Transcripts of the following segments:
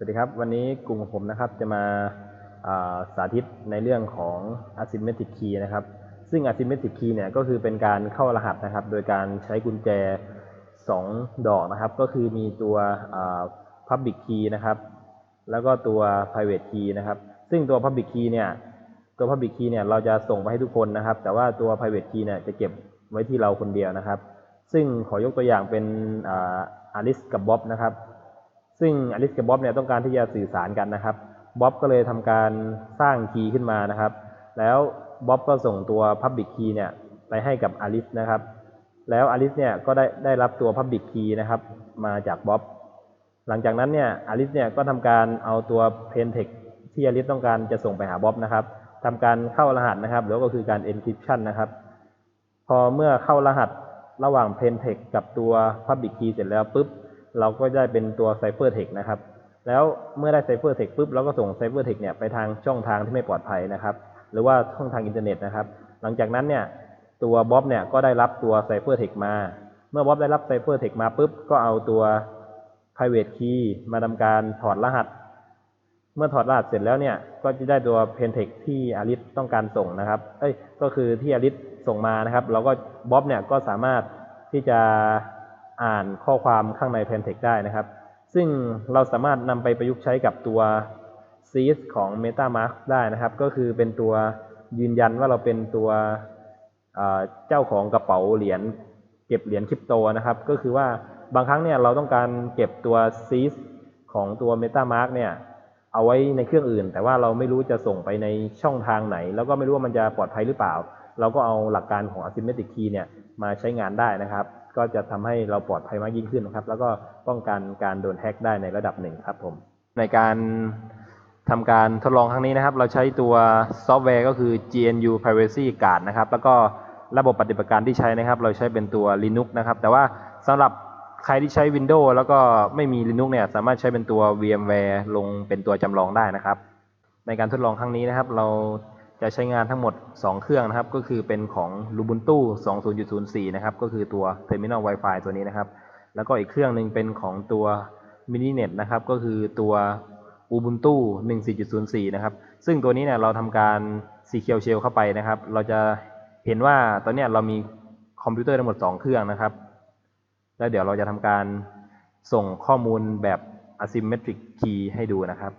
สวัสดีครับ วันนี้กลุ่มของผมนะครับจะมาาสาธิตในเรื่องของ asymmetric key นะครับ ซึ่ง asymmetric key เนี่ยก็คือเป็นการเข้ารหัสนะครับ โดยการใช้กุญแจ 2 ดอกนะครับ ก็คือมีตัว public key นะครับ แล้วก็ตัว private key นะครับ ซึ่งตัว public key เนี่ยตัว public key เนี่ยเราจะส่งไปให้ทุกคนนะครับ แต่ว่าตัว private key เนี่ยจะเก็บไว้ที่เราคนเดียวนะครับ ซึ่งขอยกตัวอย่างเป็นอาอลิสกับบ๊อบนะครับ ซึ่งอลิสกับบ๊อบเนี่ยต้องการที่จะสื่อสารกันนะครับบ๊อบก็เลยทำการสร้างคีย์ขึ้นมานะครับ แล้วบ๊อบก็ส่งตัว Public Key เนี่ยไปให้กับอลิสนะครับ แล้วอลิสเนี่ยก็ได้ได้รับตัว Public Key นะครับมาจากบ๊อบหลังจากนั้นเนี่ยอลิสเนี่ยก็ทำการเอาตัว Plaintext ที่อลิสต้องการจะส่งไปหาบ๊อบนะครับทำการเข้ารหัสนะครับแล้วก็คือการ encryption นะครับ พอเมื่อเข้ารหัสระหว่าง Plaintext กับตัว Public Key เสร็จแล้วปุ๊บ เราก็ได้เป็นตัว Ciphertext นะครับ แล้วเมื่อได้ Ciphertext ปุ๊บเราก็ส่ง Ciphertext เนี่ยไปทางช่องทางที่ไม่ปลอดภัยนะครับ หรือว่าช่องทางอินเทอร์เน็ตนะครับ หลังจากนั้นเนี่ยตัวบ๊อบเนี่ยก็ได้รับตัว Ciphertext มา เมื่อบ๊อบได้รับ Ciphertext มาปุ๊บก็เอาตัว private key มาทำการถอดรหัส เมื่อถอดรหัสเสร็จแล้วเนี่ยก็จะได้ตัว Plaintext ที่อลิสต้องการส่งนะครับ เอ้ยก็คือที่อลิสส่งมานะครับ เราก็บ๊อบเนี่ยก็สามารถที่จะ อ่านข้อความข้างใน Plaintext ได้นะครับ ซึ่งเราสามารถนำไปประยุกต์ใช้กับตัว s e e d ของ MetaMask ได้นะครับ ก็คือเป็นตัวยืนยันว่าเราเป็นตัวเอ่อเจ้าของกระเป๋าเหรียญเก็บเหรียญคริปโตนะครับ ก็คือว่าบางครั้งเนี่ยเราต้องการเก็บตัว s e e d ของตัว MetaMask เนี่ยเอาไว้ในเครื่องอื่น แต่ว่าเราไม่รู้จะส่งไปในช่องทางไหน แล้วก็ไม่รู้ว่ามันจะปลอดภัยหรือเปล่า เราก็เอาหลักการของ asymmetric key เนี่ยมาใช้งานได้นะครับ ก็จะทำให้เราปลอดภัยมากยิ่งขึ้นนะครับ แล้วก็ป้องกันการโดนแฮ็กได้ในระดับหนึ่งครับผม ในการทำการทดลองครั้งนี้นะครับ เราใช้ตัวซอฟต์แวร์ก็คือ GNU Privacy Guard นะครับ แล้วก็ระบบปฏิบัติการที่ใช้นะครับ เราใช้เป็นตัว Linux นะครับ แต่ว่าสำหรับใครที่ใช้ Windows แล้วก็ไม่มี Linux เนี่ยสามารถใช้เป็นตัว VMware ลงเป็นตัวจำลองได้นะครับ ในการทดลองครั้งนี้นะครับ เรา จะใช้งานทั้งหมด 2 เครื่องนะครับ ก็คือเป็นของ Lubuntu 20.04 นะครับ ก็คือตัว Terminal Wi-Fi ตัวนี้นะครับ แล้วก็อีกเครื่องหนึ่งเป็นของตัว Mininet นะครับ ก็คือตัว Ubuntu 14.04 นะครับ ซึ่งตัวนี้เนี่ยเราทำการ Secure Shell เข้าไปนะครับ เราจะเห็นว่าตอนนี้เรามีคอมพิวเตอร์ทั้งหมด 2 เครื่องนะครับ แล้วเดี๋ยวเราจะทำการส่งข้อมูลแบบ asymmetric key ให้ดูนะครับ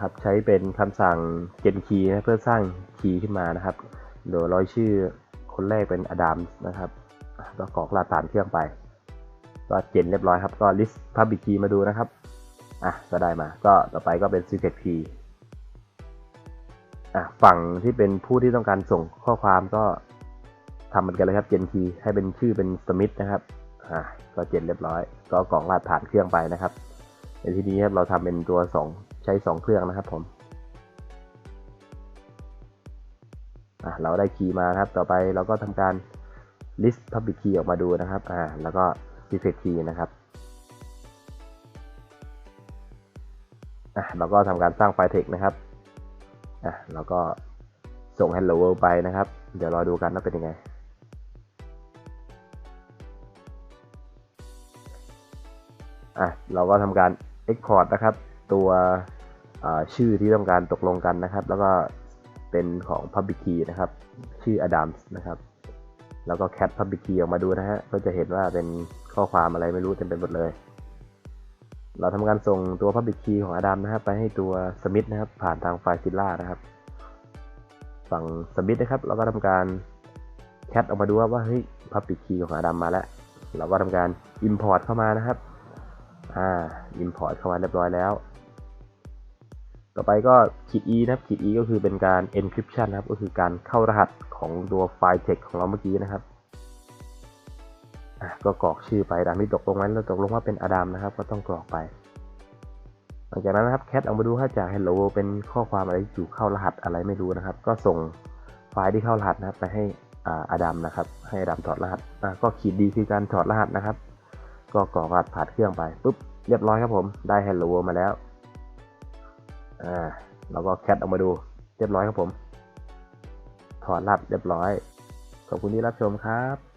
ครับใช้เป็นคำสั่ง gen key นะเพื่อสร้างคีย์ขึ้นมานะครับ โดยร้อยชื่อคนแรกเป็น Adam นะครับก็กรอกรหัสผ่านเครื่องไป ก็เจนเรียบร้อยครับ ก็ list public key มาดูนะครับ อะก็ได้มา ก็ต่อไปก็เป็น secret key อะฝั่งที่เป็นผู้ที่ต้องการส่งข้อความก็ทำเหมือนกันเลยครับ gen key ให้เป็นชื่อเป็น smith นะครับอะก็เจนเรียบร้อย ก็กรอกรหัสผ่านเครื่องไปนะครับในที่นี้ครับเราทำเป็นตัว 2 ช้ 2 เครื่องนะครับผมเราได้คีย์มาครับ ต่อไปเราก็ทำการ list public key ออกมาดูนะครับ อ่า แล้วก็ secret key นะครับอะเราก็ทำการสร้างไฟล์ text นะครับ อะเราก็ส่ง hello world ไปนะครับ เดี๋ยวรอดูกันว่าเป็นยังไง อะเราก็ทำการ export นะครับ ตัว ชื่อที่ต้องการตกลงกันนะครับ แล้วก็เป็นของ public key นะครับ ชื่อ Adams นะครับ แล้วก็ cat public key ออกมาดูนะฮะ ก็จะเห็นว่าเป็นข้อความอะไรไม่รู้เต็มไปหมดเลย เราทำการส่งตัว public key ของ Adam นะครับไปให้ตัว Smith นะครับ ผ่านทางไฟล์ Zilla นะครับ ฝั่ง Smith นะครับ เราก็ทำการ cat ออกมาดูว่าเฮ้ย public key ของ Adam มาแล้ว เราก็ทำการ import เข้ามานะครับ อ่า import เข้ามาเรียบร้อยแล้ว ต่อไปก็ขีด e นะครับขีด e ก็คือเป็นการ encryption นะครับ ก็คือการเข้ารหัสของตัวไฟล์ text ของเราเมื่อกี้นะครับอะก็กรอกชื่อไปตามที่ตกลงไว้แล้วตกลงว่าเป็นอดัมนะครับ ก็ต้องกรอกไป หลังจากนั้นนะครับแคทออกมาดูถ้าจาก hello เป็นข้อความอะไรที่อยู่เข้ารหัสอะไรไม่รู้นะครับ ก็ส่งไฟล์ที่เข้ารหัสนะครับไปให้อาดัมนะครับ ให้อดัมถอดรหัสอะก็ขีด d คือการถอดรหัสนะครับ ก็กรอกรหัสผ่านเครื่องไปปุ๊บเรียบร้อยครับผมได้ hello มาแล้ว อ่าเราก็แคทออกมาดูเรียบร้อยครับผม ถอดรับเรียบร้อย ขอบคุณที่รับชมครับ